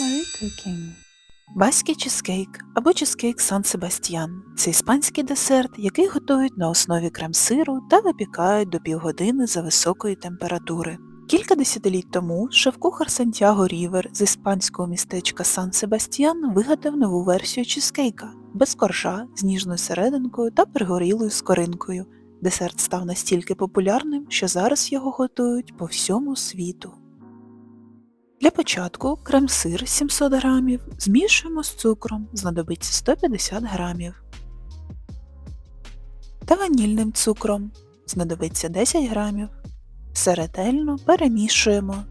Marie Cooking. Баський чизкейк або чизкейк Сан Себастьян це іспанський десерт, який готують на основі крем-сиру та випікають до півгодини за високої температури. Кілька десятиліть тому шеф-кухар Сантьяго Рівер з іспанського містечка Сан Себастьян вигадав нову версію чизкейка без коржа, з ніжною серединкою та пригорілою скоринкою. Десерт став настільки популярним, що зараз його готують по всьому світу. Для початку крем-сир 700 г змішуємо з цукром, знадобиться 150 г. Та ванільним цукром знадобиться 10 г. Все ретельно перемішуємо.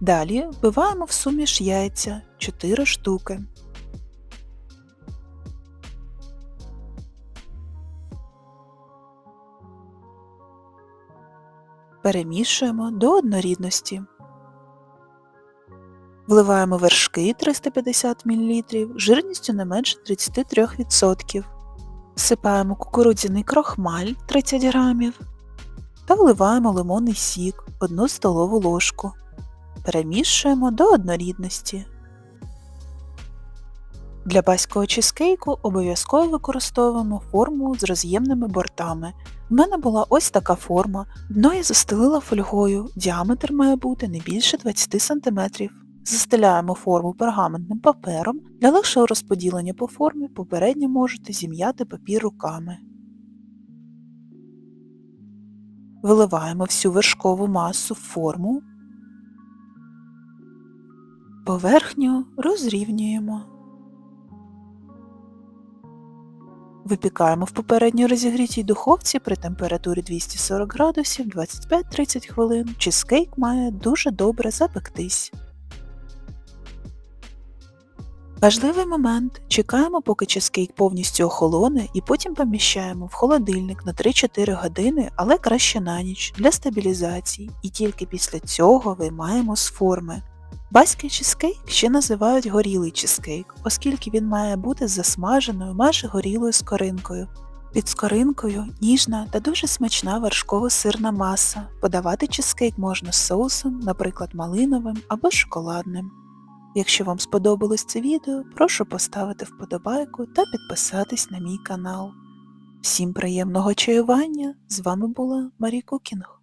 Далі вбиваємо в суміш яйця 4 штуки. Перемішуємо до однорідності. Вливаємо вершки 350 мл жирністю не менше 33%. Всипаємо кукурудзяний крохмаль 30 г та вливаємо лимонний сік 1 столову ложку. Перемішуємо до однорідності. Для баського чизкейку обов'язково використовуємо форму з роз'ємними бортами. В мене була ось така форма, дно я застелила фольгою, діаметр має бути не більше 20 см. Застеляємо форму пергаментним папером. Для легшого розподілення по формі попередньо можете зім'яти папір руками. Виливаємо всю вершкову масу в форму. Поверхню розрівнюємо. Випікаємо в попередньо розігрітій духовці при температурі 240 градусів 25-30 хвилин. Чизкейк має дуже добре запектись. Важливий момент. Чекаємо, поки чизкейк повністю охолоне і потім поміщаємо в холодильник на 3-4 години, але краще на ніч для стабілізації, і тільки після цього виймаємо з форми. Баський чизкейк ще називають горілий чизкейк, оскільки він має бути засмаженою майже горілою скоринкою. Під скоринкою ніжна та дуже смачна вершково-сирна маса. Подавати чизкейк можна з соусом, наприклад, малиновим або шоколадним. Якщо вам сподобалось це відео, прошу поставити вподобайку та підписатись на мій канал. Всім приємного чаювання! З вами була Марі Кукінг.